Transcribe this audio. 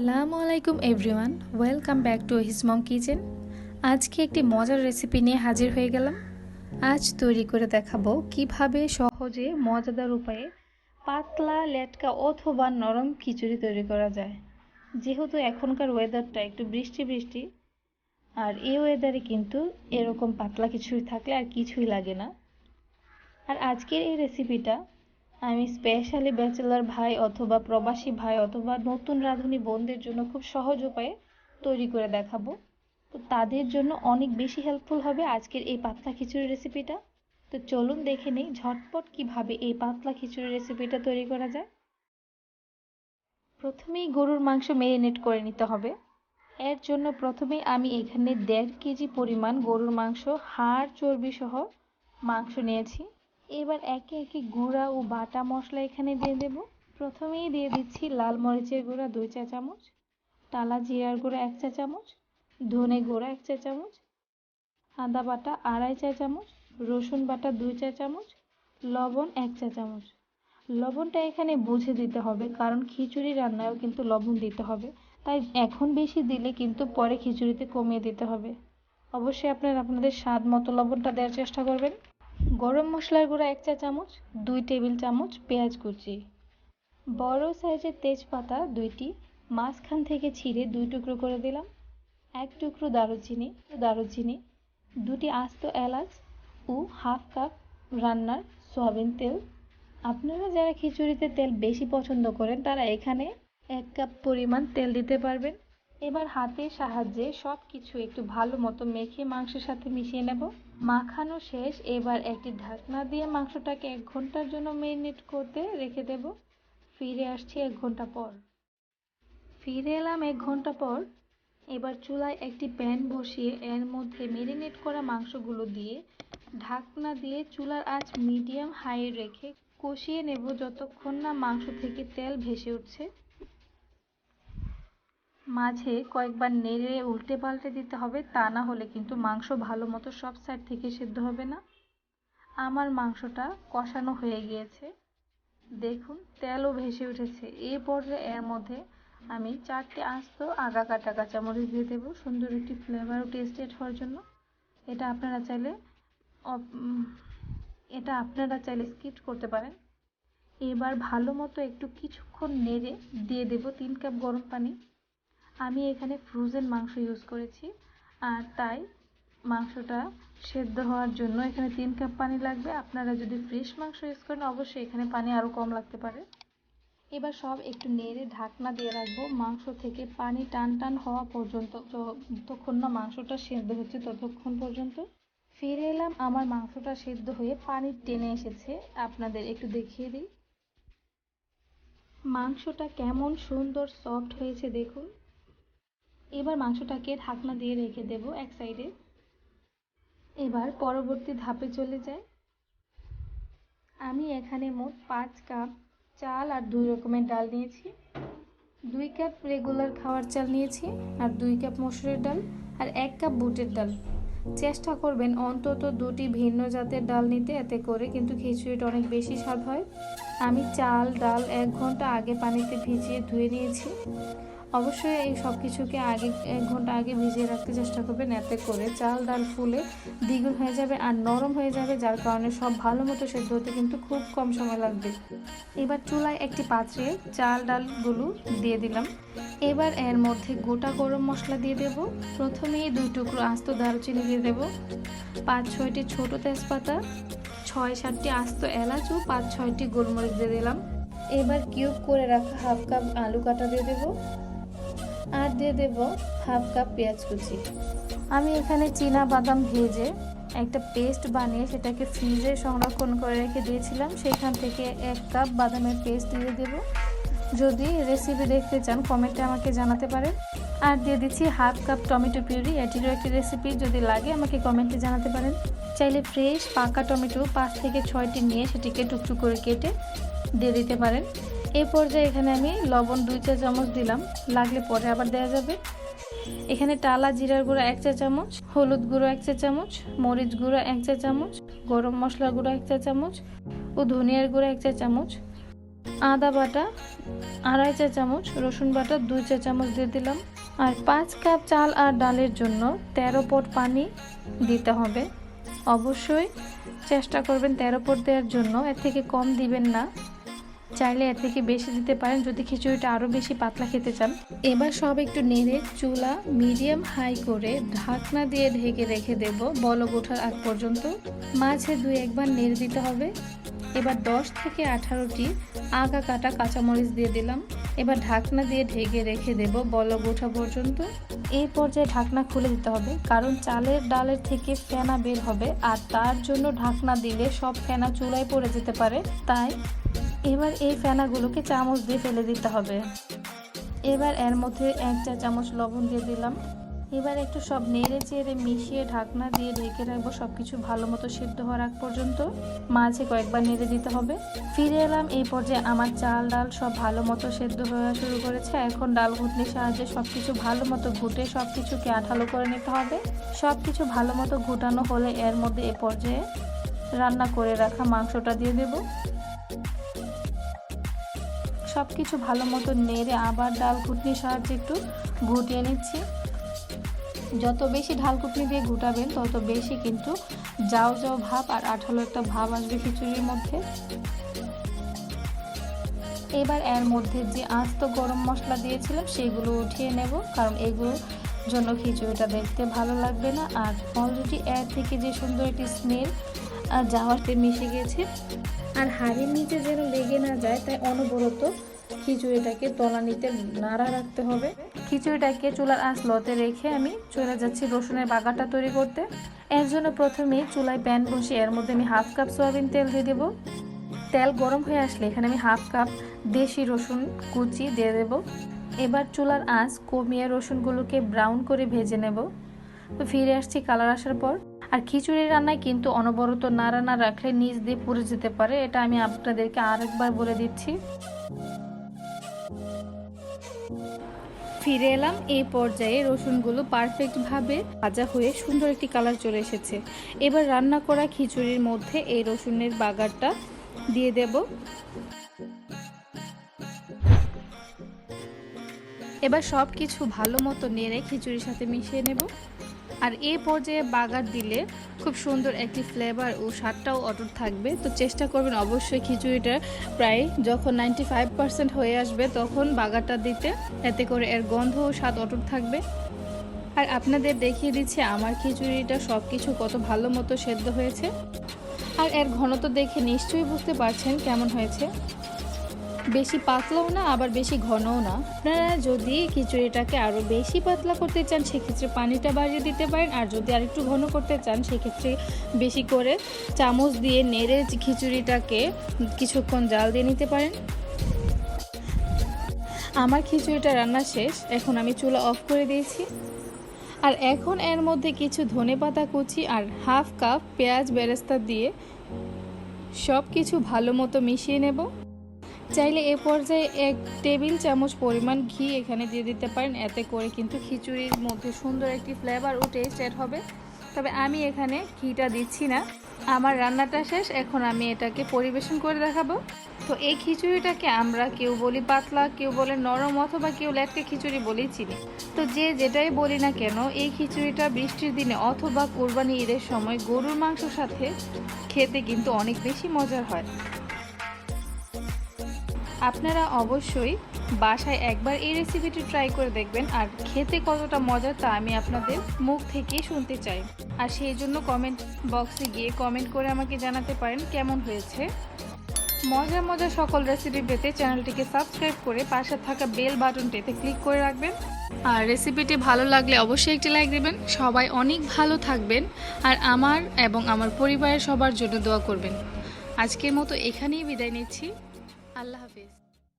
আসসালামু আলাইকুম everyone welcome back to his mom kitchen আজকে একটি মজার রেসিপি নিয়ে হাজির হয়ে গেলাম। আজ তৈরি করে দেখাবো কীভাবে সহজে মজাদার উপায়ে পাতলা, লেটকা অথবা নরম খিচুড়ি তৈরি করা যায়। যেহেতু এখনকার ওয়েদারটা একটু বৃষ্টি বৃষ্টি, আর এই ওয়েদারে কিন্তু এরকম পাতলা খিচুড়ি থাকলে আর কিছুই লাগে না। আর আজকের এই রেসিপিটা আমি স্পেশালি ব্যাচেলার ভাই অথবা প্রবাসী ভাই অথবা নতুন রাঁধুনি বোনদের জন্য খুব সহজ উপায়ে তৈরি করে দেখাবো। তো তাদের জন্য অনেক বেশি হেল্পফুল হবে আজকের এই পাতলা খিচুড়ি রেসিপিটা তো চলুন দেখে নিই ঝটপট কীভাবে এই পাতলা খিচুড়ি রেসিপিটা তৈরি করা যায়। প্রথমেই গরুর মাংস মেরিনেট করে নিতে হবে। এর জন্য প্রথমে আমি এখানে দেড় কেজি পরিমাণ গরুর মাংস, হাড় চর্বি সহ মাংস নিয়েছি। এবার একে একে গুঁড়া ও বাটা মশলা এখানে দিয়ে দেব। প্রথমেই দিয়ে দিচ্ছি লাল মরিচের গুঁড়া দুই চা চামচ, টালা জিরার গুঁড়া এক চা চামচ, ধনে গুঁড়া এক চা চামচ, আদা বাটা আড়াই চা চামচ, রসুন বাটা দুই চা চামচ, লবণ এক চা চামচ। লবণটা এখানে বুঝে দিতে হবে, কারণ খিচুড়ি রান্নায়ও কিন্তু লবণ দিতে হবে। তাই এখন বেশি দিলে কিন্তু পরে খিচুড়িতে কমিয়ে দিতে হবে। অবশ্যই আপনারা আপনাদের স্বাদ মতো লবণটা দেওয়ার চেষ্টা করবেন। গরম মশলার গুঁড়া এক চা চামচ, দুই টেবিল চামচ পেঁয়াজ কুচি। বড় সাইজের তেজপাতা দুইটি, মাঝখান থেকে ছিঁড়ে দুই টুকরো করে দিলাম। এক টুকরো দারুচিনি দারুচিনি, দুটি আস্ত এলাচ ও হাফ কাপ রান্নার সয়াবিন তেল। আপনারা যারা খিচুড়িতে তেল বেশি পছন্দ করেন, তারা এখানে এক কাপ পরিমাণ তেল দিতে পারবেন। এবার হাতের সাহায্যে সব কিছু একটু ভালো মতো মেখে মাংসের সাথে মিশিয়ে নেব। মাখানো শেষ, এবার একটি ঢাকনা দিয়ে মাংসটাকে এক ঘণ্টার জন্য মেরিনেট করতে রেখে দেব। ফিরে আসছি এক ঘণ্টা পর। ফিরে এলাম এক ঘণ্টা পর। এবার চুলায় একটি প্যান বসিয়ে এর মধ্যে মেরিনেট করা মাংসগুলো দিয়ে ঢাকনা দিয়ে চুলার আঁচ মিডিয়াম হাই রেখে কষিয়ে নেব যতক্ষণ না মাংস থেকে তেল ভেসে উঠছে। মাঝে কয়েকবার নেড়ে উল্টে পাল্টে দিতে হবে, তা না হলে কিন্তু মাংস ভালো মতো সব সাইড থেকে সেদ্ধ হবে না। আমার মাংসটা কষানো হয়ে গিয়েছে। দেখুন, তেলও ভেসে উঠেছে। এই পর্যায়ে এর মধ্যে আমি চারটে আস্ত আগা কাটা কাঁচামরিচ দিয়ে দেবো, সুন্দর একটি ফ্লেভার ও টেস্টেড হওয়ার জন্য। এটা আপনারা চাইলে এটা আপনারা চাইলে স্কিপ করতে পারেন। এবার ভালো মতো একটু কিছুক্ষণ নেড়ে দিয়ে দেব তিন কাপ গরম পানি। আমি এখানে ফ্রোজেন মাংস ইউজ করেছি। আর তাই মাংসটা সেদ্ধ হওয়ার জন্য এখানে তিন কাপ পানি লাগবে। আপনারা যদি ফ্রেশ মাংস ইউজ করেন, অবশ্যই এখানে পানি আরও কম লাগতে পারে। এবার সব একটু নেড়ে ঢাকনা দিয়ে রাখব। মাংস থেকে পানি টান টান হওয়া পর্যন্ত, যতক্ষণ না মাংসটা সেদ্ধ হচ্ছে ততক্ষণ পর্যন্ত। ফিরে এলাম, আমার মাংসটা সেদ্ধ হয়ে পানি টেনে এসেছে। আপনাদের একটু দেখিয়ে দিই। মাংসটা কেমন সুন্দর সফট হয়েছে, দেখুন। এবার মাংসটাকে ঢাকনা দিয়ে রেখে দেব এক সাইডে। এবার পরবর্তী ধাপে চলে যাই। আমি এখানে মোট পাঁচ কাপ চাল আর দুই রকমের ডাল নিয়েছি। দুই কাপ রেগুলার খাওয়ার চাল নিয়েছি আর দুই কাপ মসুরের ডাল আর এক কাপ বুটের ডাল। চেষ্টা করবেন অন্তত দুটি ভিন্ন জাতের ডাল নিতে, এতে করে কিন্তু খিচুড়িটা অনেক বেশি স্বাদ হয়। আমি চাল, ডাল এক ঘণ্টা আগে পানিতে ভিজিয়ে ধুয়ে নিয়েছি। অবশ্যই এই সব কিছুকে আগে, এক ঘণ্টা আগে ভিজিয়ে রাখতে চেষ্টা করবেন, এতে করে চাল, ডাল, ফুলে দ্বিগুণ হয়ে যাবে আর নরম হয়ে যাবে, যার কারণে সব ভালো মতো সেদ্ধ হতে কিন্তু খুব কম সময় লাগবে। এবার চুলায় একটি পাত্রে চাল, ডালগুলো দিয়ে দিলাম। এবার এর মধ্যে গোটা গরম মশলা দিয়ে দেব। প্রথমেই দুই টুকরো আস্ত দারুচিনি দিয়ে দেব। পাঁচ, ছয়টি ছোট তেজপাতা, ছয়, সাতটি আস্ত এলাচ ও পাঁচ, ছয়টি গোলমরিচ দিয়ে দিলাম। এবার কিউব করে রাখা হাফ কাপ আলু কাটা দিয়ে দেবো। আর দিয়ে দেব হাফ কাপ পেঁয়াজ কুচি। আমি এখানে চীনা বাদাম ভেজে একটা পেস্ট বানিয়ে সেটাকে ফ্রিজে সংরক্ষণ করে রেখে দিয়েছিলাম। সেখান থেকে এক কাপ বাদামের পেস্ট দিয়ে দেব। যদি রেসিপি দেখতে চান, কমেন্টে আমাকে জানাতে পারেন। আর দিয়ে দিচ্ছি হাফ কাপ টমেটো পিউরি, এটিরও একটি রেসিপি যদি লাগে, আমাকে কমেন্টে জানাতে পারেন। চাইলে ফ্রেশ পাকা টমেটো পাঁচ থেকে ছয়টি নিয়ে সেটিকে টুকটুক করে কেটে দিয়ে দিতে পারেন। এ পর্যায়ে এখানে আমি লবণ দুই চা চামচ দিলাম। লাগলে পরে আবার দেওয়া যাবে। এখানে টালা জিরার গুঁড়ো এক চা চামচ, হলুদ গুঁড়ো এক চা চামচ, মরিচ গুঁড়ো এক চা চামচ, গরম মশলা গুঁড়ো এক চা চামচ ও ধনিয়ার গুঁড়ো এক চা চামচ, আদা বাটা আড়াই চা চামচ, রসুন বাটা দুই চা চামচ দিয়ে দিলাম। আর পাঁচ কাপ চাল আর ডালের জন্য তেরো পট পানি দিতে হবে। অবশ্যই চেষ্টা করবেন তেরো পট দেওয়ার জন্য। এর থেকে কম দিবেন না। চাইলে এর থেকে বেশি দিতে পারেন যদি খিচুড়িটা আরও বেশি পাতলা খেতে চান। এবার সব একটু নেড়ে চুলা মিডিয়াম হাই করে ঢাকনা দিয়ে ঢেকে রেখে দেব বলক ওঠার আগ পর্যন্ত। মাঝে দুই একবার নেড়ে দিতে হবে। এবার দশ থেকে আঠারোটি আগা কাটা কাঁচামরিচ দিয়ে দিলাম। এবার ঢাকনা দিয়ে ঢেকে রেখে দেব বলক ওঠা পর্যন্ত। এই পর্যায়ে ঢাকনা খুলে দিতে হবে, কারণ চালের ডালের থেকে ফেনা বের হবে, আর তার জন্য ঢাকনা দিলে সব ফেনা চুলায় পড়ে যেতে পারে। তাই এবার এই ফেনাগুলোকে চামচ দিয়ে ফেলে দিতে হবে। এবার এর মধ্যে এক চা চামচ লবণ দিয়ে দিলাম। এবার একটু সব নেড়ে চেড়ে মিশিয়ে ঢাকনা দিয়ে ঢেকে রাখব সব কিছু ভালো মতো সিদ্ধ হওয়ার আগ পর্যন্ত। মাঝে কয়েকবার নেড়ে দিতে হবে। ফিরে এলাম এই পর্যায়ে আমার চাল ডাল সব ভালো মতো সেদ্ধ হওয়া শুরু করেছে। এখন ডাল ঘুটনির সাহায্যে সব কিছু ভালো মতো ঘুটে সব কিছুকে আঠালো করে নিতে হবে। সব কিছু ভালো মতো ঘুটানো হলে এর মধ্যে এ পর্যায়ে রান্না করে রাখা মাংসটা দিয়ে দেবো। সব কিছু ভালো মতো নেড়ে আবার ডাল ঘুটনির সাহায্যে একটু ঘুটিয়ে নিচ্ছি। যত বেশি ঢাল কুটনি দিয়ে ঘুটাবেন, তত বেশি কিন্তু যাও যাও ভাব আর আঠালো একটা ভাব আসবে খিচুড়ির মধ্যে। এবার এর মধ্যে যে আস্ত গরম মশলা দিয়েছিলাম, সেগুলো উঠিয়ে নেব, কারণ এগুলোর জন্য খিচুড়িটা দেখতে ভালো লাগবে না। আর অলরেডি এর থেকে যে সুন্দর একটি স্মেল যাওয়াতে মিশে গেছে। আর হাড়ির নিচে যেন লেগে না যায়, তাই অনবরত খিচুড়িটাকে তলানিতে নাড়া রাখতে হবে। খিচুড়িটাকে চুলার আঁচ লতে রেখে আমি চলে যাচ্ছি রসুনের বাগারটা তৈরি করতে। এর জন্য প্রথমে চুলায় প্যান বসিয়ে এর মধ্যে আমি হাফ কাপ সয়াবিন তেল দিয়ে দেবো। তেল গরম হয়ে আসলে এখানে আমি হাফ কাপ দেশি রসুন কুচি দিয়ে দেবো। এবার চুলার আঁচ কমিয়ে রসুনগুলোকে ব্রাউন করে ভেজে নেব। ফিরে আসছি কালার আসার পর। আর খিচুড়ি রান্নায় কিন্তু অনবরত নাড়া না রাখলে নিচ দিয়ে পুড়ে যেতে পারে, এটা আমি আপনাদেরকে আরেকবার বলে দিচ্ছি। ফিরে এলাম, এই পর্যায়ে রসুনগুলো পারফেক্টভাবে ভাজা হয়ে সুন্দর একটি কালার চলে এসেছে। এবার রান্না করা খিচুড়ির মধ্যে এই রসুনের বাগারটা দিয়ে দেব। এবার সব কিছু ভালো মতো নেড়ে খিচুড়ির সাথে মিশিয়ে নেব। আর এই পর্যায়ে বাগার দিলে খুব সুন্দর একটি ফ্লেভার ও স্বাদটাও অটুট থাকবে। তো চেষ্টা করবেন অবশ্যই খিচুড়িটা প্রায় যখন নাইনটি ফাইভ পার্সেন্ট হয়ে আসবে তখন বাগারটা দিতে। এতে করে এর গন্ধ ও স্বাদ অটুট থাকবে। আর আপনাদের দেখিয়ে দিচ্ছি আমার খিচুড়িটা সব কিছু কত ভালো মতো সেদ্ধ হয়েছে। আর এর ঘনত্ব দেখে নিশ্চয়ই বুঝতে পারছেন কেমন হয়েছে। বেশি পাতলাও না, আবার বেশি ঘনও না। আপনারা যদি খিচুড়িটাকে আরও বেশি পাতলা করতে চান, সেক্ষেত্রে পানিটা বাড়িয়ে দিতে পারেন। আর যদি আরেকটু ঘন করতে চান, সেক্ষেত্রে বেশি করে চামচ দিয়ে নেড়ে খিচুড়িটাকে কিছুক্ষণ জাল দিয়ে নিতে পারেন। আমার খিচুড়িটা রান্না শেষ। এখন আমি চুলা অফ করে দিয়েছি। আর এখন এর মধ্যে কিছু ধনে পাতা কুচি আর হাফ কাপ পেঁয়াজ বেরেস্তা দিয়ে সব কিছু ভালো মতো মিশিয়ে নেব। চাইলে এ পর্যায়ে এক টেবিল চামচ পরিমাণ ঘি এখানে দিয়ে দিতে পারেন। এতে করে কিন্তু খিচুড়ির মধ্যে সুন্দর একটি ফ্লেভার ও টেস্ট অ্যাড হবে। তবে আমি এখানে ঘিটা দিচ্ছি না। আমার রান্নাটা শেষ। এখন আমি এটাকে পরিবেশন করে দেখাবো। তো এই খিচুড়িটাকে আমরা কেউ বলি পাতলা, কেউ বলে নরম অথবা কেউ ল্যাটকে খিচুড়ি বলেই চিনি। তো যে যেটাই বলি না কেন, এই খিচুড়িটা বৃষ্টির দিনে অথবা কোরবানি ঈদের সময় গরুর মাংসর সাথে খেতে কিন্তু অনেক বেশি মজার হয়। আপনারা অবশ্যই বাসায় একবার এই রেসিপিটি ট্রাই করে দেখবেন আর খেতে কতটা মজার তা আমি আপনাদের মুখ থেকেই শুনতে চাই। আর সেই জন্য কমেন্ট বক্সে গিয়ে কমেন্ট করে আমাকে জানাতে পারেন কেমন হয়েছে। মজা মজা সকল রেসিপি পেতে চ্যানেলটিকে সাবস্ক্রাইব করে পাশে থাকা বেল বাটনটিতে ক্লিক করে রাখবেন। আর রেসিপিটি ভালো লাগলে অবশ্যই একটি লাইক দেবেন। সবাই অনেক ভালো থাকবেন আর আমার এবং আমার পরিবারের সবার জন্য দোয়া করবেন। আজকের মতো এখানেই বিদায় নিচ্ছি। আল্লাহ হাফিজ।